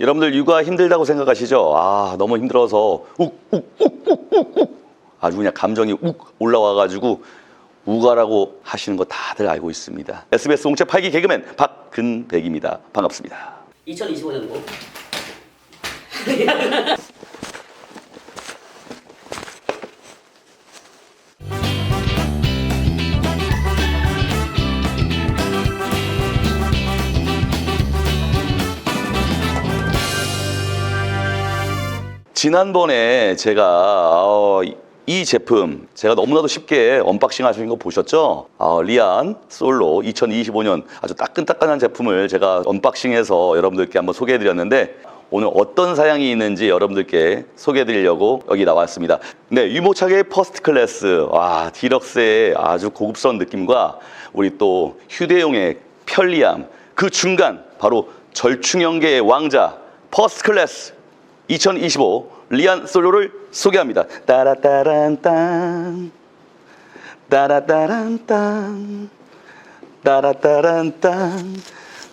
여러분들 육아 힘들다고 생각하시죠? 아, 너무 힘들어서 욱욱욱욱욱욱 아주 그냥 감정이 욱 올라와가지고 우가라고 하시는 거 다들 알고 있습니다. SBS 공채 8기 개그맨 박근백입니다. 반갑습니다. 2025년도 지난번에 제가 어, 이 제품 제가 너무나도 쉽게 언박싱 하시는 거 보셨죠? 어, 리안 솔로 2025년 아주 따끈따끈한 제품을 제가 언박싱해서 여러분들께 한번 소개해 드렸는데 오늘 어떤 사양이 있는지 여러분들께 소개해 드리려고 여기 나왔습니다. 네, 유모차계 퍼스트 클래스. 와, 디럭스의 아주 고급스러운 느낌과 우리 또 휴대용의 편리함. 그 중간 바로 절충형계의 왕자 퍼스트 클래스 2025 리안 솔로를 소개합니다. 따라따란딴 따라따란딴 따라따란딴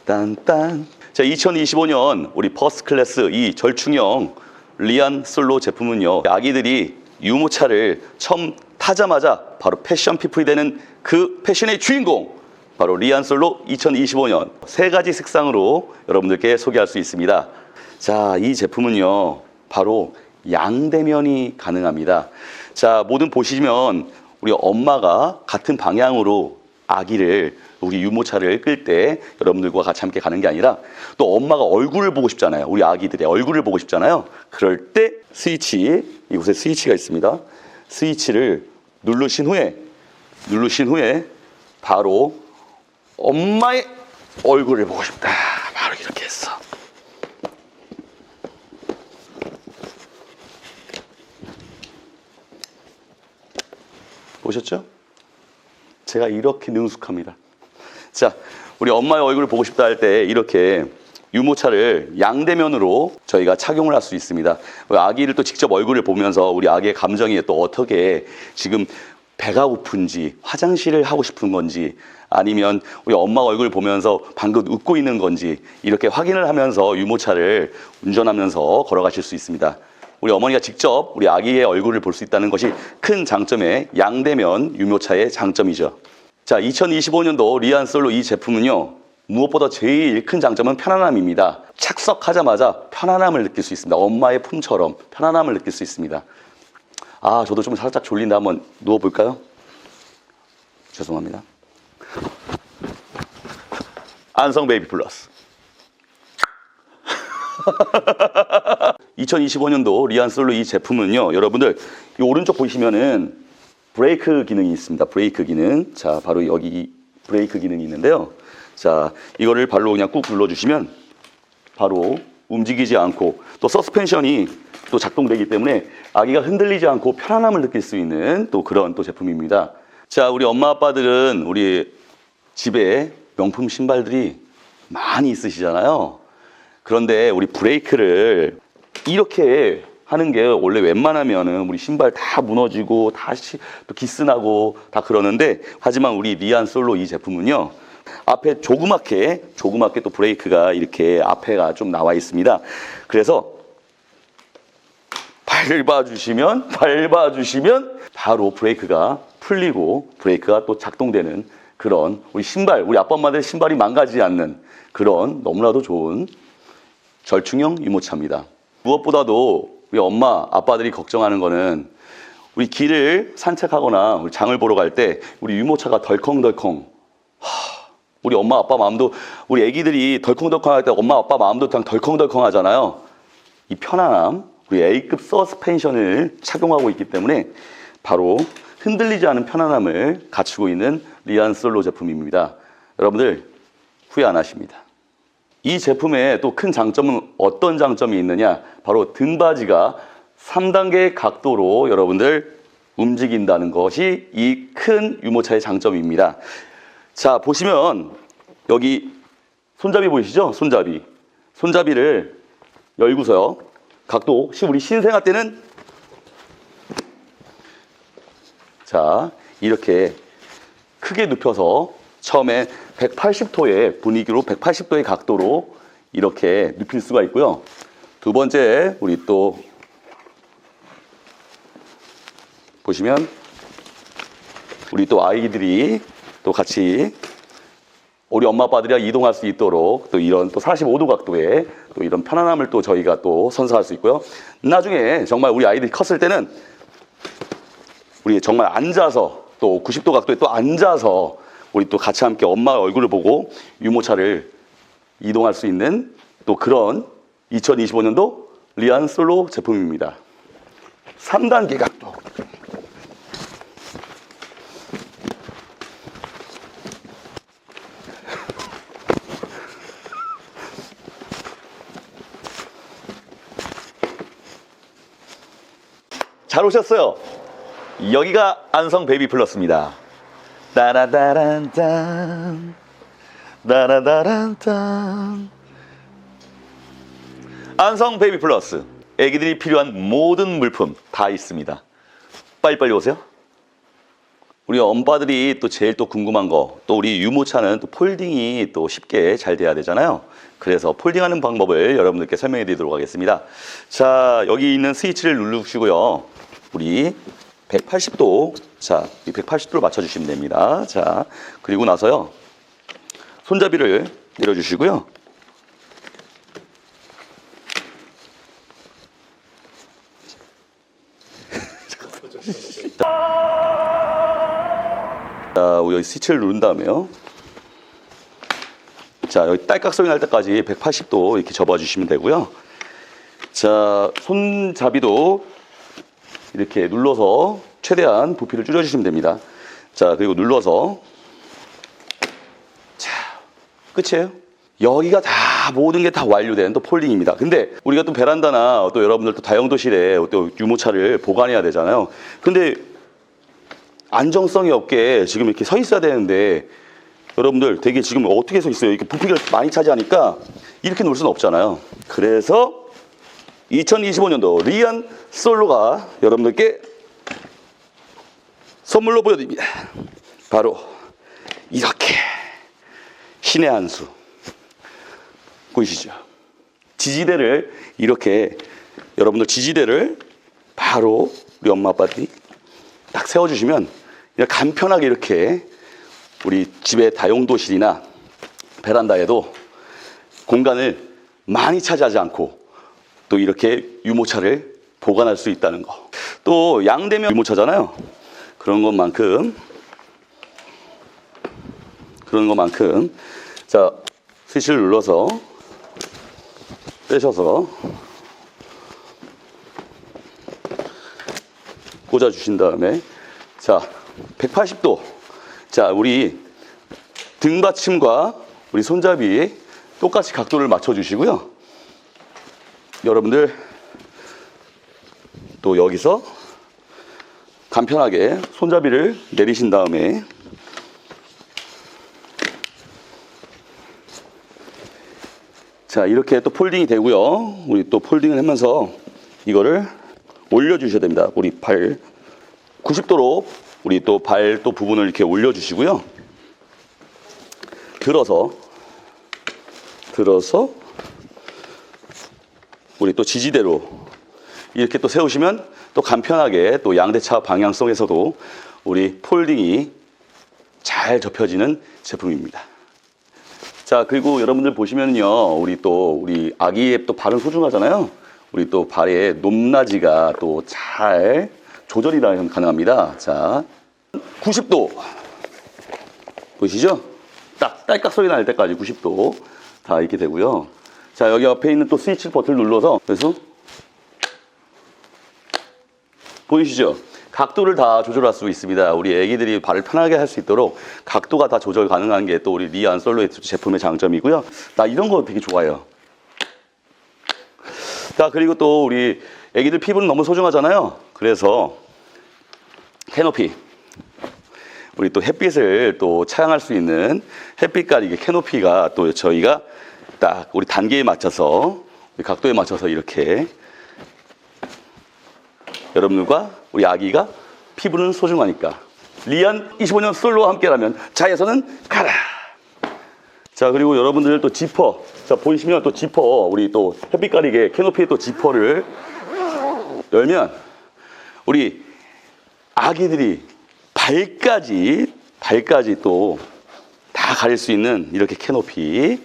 딴딴 자 2025년 우리 퍼스트 클래스 이 절충형 리안 솔로 제품은요 아기들이 유모차를 처음 타자마자 바로 패션 피플이 되는 그 패션의 주인공 바로 리안 솔로 2025년 세 가지 색상으로 여러분들께 소개할 수 있습니다. 자, 이 제품은요, 바로 양대면이 가능합니다. 자, 뭐든 보시면 우리 엄마가 같은 방향으로 아기를 우리 유모차를 끌 때 여러분들과 같이 함께 가는 게 아니라 또 엄마가 얼굴을 보고 싶잖아요. 우리 아기들의 얼굴을 보고 싶잖아요. 그럴 때 스위치, 이곳에 스위치가 있습니다. 스위치를 누르신 후에, 누르신 후에 바로 엄마의 얼굴을 보고 싶다. 바로 이렇게 했어. 보셨죠? 제가 이렇게 능숙합니다. 자, 우리 엄마의 얼굴을 보고 싶다 할 때 이렇게 유모차를 양대면으로 저희가 착용을 할 수 있습니다. 아기를 또 직접 얼굴을 보면서 우리 아기의 감정이 또 어떻게 지금 배가 고픈지 화장실을 하고 싶은 건지 아니면 우리 엄마 얼굴 보면서 방금 웃고 있는 건지 이렇게 확인을 하면서 유모차를 운전하면서 걸어가실 수 있습니다. 우리 어머니가 직접 우리 아기의 얼굴을 볼 수 있다는 것이 큰 장점의 양대면 유모차의 장점이죠. 자, 2025년도 리안 솔로 이 제품은요. 무엇보다 제일 큰 장점은 편안함입니다. 착석하자마자 편안함을 느낄 수 있습니다. 엄마의 품처럼 편안함을 느낄 수 있습니다. 아, 저도 좀 살짝 졸린데 한번 누워볼까요? 죄송합니다. 안성 베이비 플러스. 2025년도 리안 솔로 이 제품은요, 여러분들, 이 오른쪽 보시면은 브레이크 기능이 있습니다. 브레이크 기능. 자, 바로 여기 브레이크 기능이 있는데요. 자, 이거를 발로 그냥 꾹 눌러주시면 바로 움직이지 않고 또 서스펜션이 또 작동되기 때문에 아기가 흔들리지 않고 편안함을 느낄 수 있는 또 그런 또 제품입니다. 자, 우리 엄마 아빠들은 우리 집에 명품 신발들이 많이 있으시잖아요. 그런데 우리 브레이크를 이렇게 하는 게 원래 웬만하면은 우리 신발 다 무너지고 다시 또 기스나고 다 그러는데 하지만 우리 리안 솔로 이 제품은요. 앞에 조그맣게 조그맣게 또 브레이크가 이렇게 앞에가 좀 나와 있습니다. 그래서 밟아 주시면 밟아 주시면 바로 브레이크가 풀리고 브레이크가 또 작동되는 그런 우리 신발 우리 아빠 엄마들 신발이 망가지지 않는 그런 너무나도 좋은 절충형 유모차입니다. 무엇보다도 우리 엄마 아빠들이 걱정하는 거는 우리 길을 산책하거나 우리 장을 보러 갈 때 우리 유모차가 덜컹덜컹 하, 우리 엄마 아빠 마음도 우리 애기들이 덜컹덜컹 할 때 엄마 아빠 마음도 그냥 덜컹덜컹 하잖아요. 이 편안함 우리 A급 서스펜션을 착용하고 있기 때문에 바로 흔들리지 않은 편안함을 갖추고 있는 리안 솔로 제품입니다. 여러분들 후회 안 하십니다. 이 제품의 또 큰 장점은 어떤 장점이 있느냐? 바로 등받이가 3단계 각도로 여러분들 움직인다는 것이 이 큰 유모차의 장점입니다. 자, 보시면 여기 손잡이 보이시죠? 손잡이. 손잡이를 열고서요. 각도, 시- 우리 신생아 때는 자, 이렇게 크게 눕혀서 처음에 180도의 분위기로 180도의 각도로 이렇게 눕힐 수가 있고요. 두 번째 우리 또 보시면 우리 또 아이들이 또 같이 우리 엄마 아빠들이랑 이동할 수 있도록 또 이런 또 45도 각도의 또 이런 편안함을 또 저희가 또 선사할 수 있고요. 나중에 정말 우리 아이들이 컸을 때는 우리 정말 앉아서 또 90도 각도에 또 앉아서 우리 또 같이 함께 엄마 얼굴을 보고 유모차를 이동할 수 있는 또 그런 2025년도 리안 솔로 제품입니다. 3단계 각도. 잘 오셨어요. 여기가 안성 베이비 플러스입니다. 따라다란짠. 따라다란짠. 안성 베이비 플러스. 애기들이 필요한 모든 물품 다 있습니다. 빨리빨리 오세요. 우리 엄빠들이 또 제일 또 궁금한 거, 또 우리 유모차는 또 폴딩이 또 쉽게 잘 돼야 되잖아요. 그래서 폴딩하는 방법을 여러분들께 설명해 드리도록 하겠습니다. 자, 여기 있는 스위치를 누르시고요. 우리 180도, 자, 이 180도를 맞춰주시면 됩니다. 자, 그리고 나서요. 손잡이를 내려주시고요. 자, 여기 스위치를 누른 다음에요. 자, 여기 딸깍 소리 날 때까지 180도 이렇게 접어주시면 되고요. 자, 손잡이도 이렇게 눌러서 최대한 부피를 줄여주시면 됩니다. 자, 그리고 눌러서 자, 끝이에요. 여기가 다 모든 게 다 완료된 또 폴딩입니다. 근데 우리가 또 베란다나 또 여러분들 또 다용도실에 또 유모차를 보관해야 되잖아요. 근데 안정성이 없게 지금 이렇게 서 있어야 되는데 여러분들 되게 지금 어떻게 서 있어요? 이렇게 부피를 많이 차지하니까 이렇게 놓을 수는 없잖아요. 그래서 2025년도 리안 솔로가 여러분들께 선물로 보여드립니다. 바로 이렇게 신의 한 수. 보이시죠? 지지대를 이렇게 여러분들 지지대를 바로 우리 엄마 아빠들이 딱 세워주시면 그냥 간편하게 이렇게 우리 집의 다용도실이나 베란다에도 공간을 많이 차지하지 않고 또 이렇게 유모차를 보관할 수 있다는 거. 또 양대면 유모차잖아요. 그런 것만큼 그런 것만큼 자 스위치를 눌러서 빼셔서 꽂아 주신 다음에 자 180도. 자 우리 등받침과 우리 손잡이 똑같이 각도를 맞춰 주시고요. 여러분들 또 여기서 간편하게 손잡이를 내리신 다음에 자 이렇게 또 폴딩이 되고요. 우리 또 폴딩을 하면서 이거를 올려 주셔야 됩니다. 우리 발 90도로 우리 또 발또 부분을 이렇게 올려 주시고요. 들어서 들어서 우리 또 지지대로 이렇게 또 세우시면 또 간편하게 또 양대차 방향성에서도 우리 폴딩이 잘 접혀지는 제품입니다. 자 그리고 여러분들 보시면요 우리 또 우리 아기의 또 발은 소중하잖아요. 우리 또 발의 높낮이가 또 잘 조절이 다- 가능합니다. 자 90도 보이시죠? 딱 딸깍 소리 날 때까지 90도 다 이렇게 되고요. 자 여기 옆에 있는 또 스위치 버튼을 눌러서 그래서 보이시죠? 각도를 다 조절할 수 있습니다. 우리 애기들이 발을 편하게 할 수 있도록 각도가 다 조절 가능한 게 또 우리 리안 솔로의 제품의 장점이고요. 나 이런 거 되게 좋아해요. 자, 그리고 또 우리 애기들 피부는 너무 소중하잖아요. 그래서 캐노피. 우리 또 햇빛을 또 차양할 수 있는 햇빛 가리개 캐노피가 또 저희가 딱 우리 단계에 맞춰서 각도에 맞춰서 이렇게 여러분들과 우리 아기가 피부는 소중하니까. 리안 25년 솔로와 함께라면 자에서는 가라. 자 그리고 여러분들 또 지퍼. 자 보이시면 또 지퍼. 우리 또 햇빛 가리개 캐노피의 또 지퍼를 열면 우리 아기들이 발까지 발까지 또 다 가릴 수 있는 이렇게 캐노피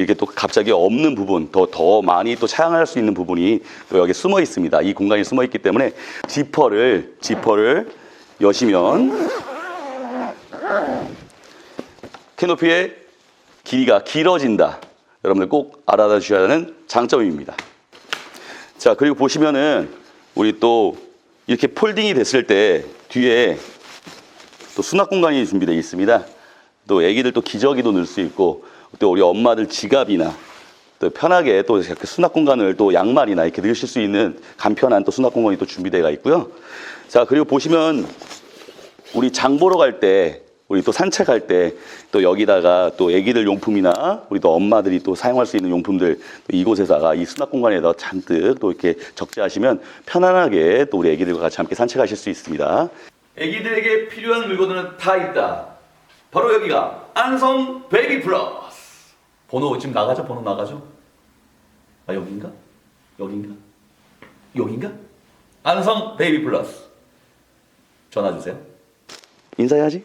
이렇게 또 갑자기 없는 부분 더 더 많이 또 차양할 수 있는 부분이 또 여기 숨어 있습니다. 이 공간이 숨어 있기 때문에 지퍼를 지퍼를 여시면 캐노피의 길이가 길어진다. 여러분들 꼭 알아다 주셔야 하는 장점입니다. 자, 그리고 보시면은 우리 또 이렇게 폴딩이 됐을 때 뒤에 또 수납 공간이 준비되어 있습니다. 또 애기들 또 기저귀도 넣을 수 있고 또 우리 엄마들 지갑이나 또 편하게 또 이렇게 수납 공간을 또 양말이나 이렇게 넣으실 수 있는 간편한 또 수납 공간이 또 준비되어 있고요. 자, 그리고 보시면 우리 장 보러 갈 때, 우리 또 산책할 때, 또 여기다가 또 애기들 용품이나 우리 또 엄마들이 또 사용할 수 있는 용품들 또 이곳에다가 이 수납 공간에다 잔뜩 또 이렇게 적재하시면 편안하게 또 우리 애기들과 같이 함께 산책하실 수 있습니다. 애기들에게 필요한 물건들은 다 있다. 바로 여기가 안성 베이비 플러스. 번호 지금 나가죠? 번호 나가죠? 아 여긴가? 여긴가? 여긴가? 안성 베이비 플러스. 전화 주세요. 인사해야지.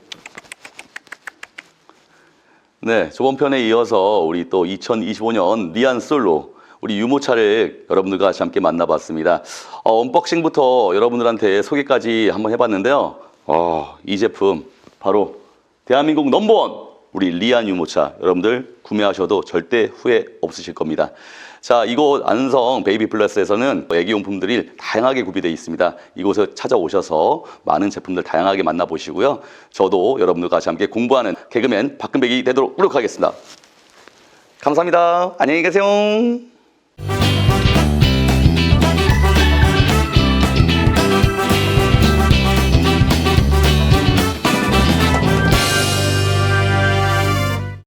네, 저번 편에 이어서 우리 또 2025년 리안 솔로 우리 유모차를 여러분들과 같이 함께 만나봤습니다. 어, 언박싱부터 여러분들한테 소개까지 한번 해봤는데요. 어, 이 제품 바로 대한민국 넘버원 우리 리안 유모차 여러분들 구매하셔도 절대 후회 없으실 겁니다. 자, 이곳 안성 베이비 플러스에서는 애기용품들이 다양하게 구비되어 있습니다. 이곳에 찾아오셔서 많은 제품들 다양하게 만나보시고요. 저도 여러분들과 같이 함께 공부하는 개그맨 박근백이 되도록 노력하겠습니다. 감사합니다. 안녕히 계세요.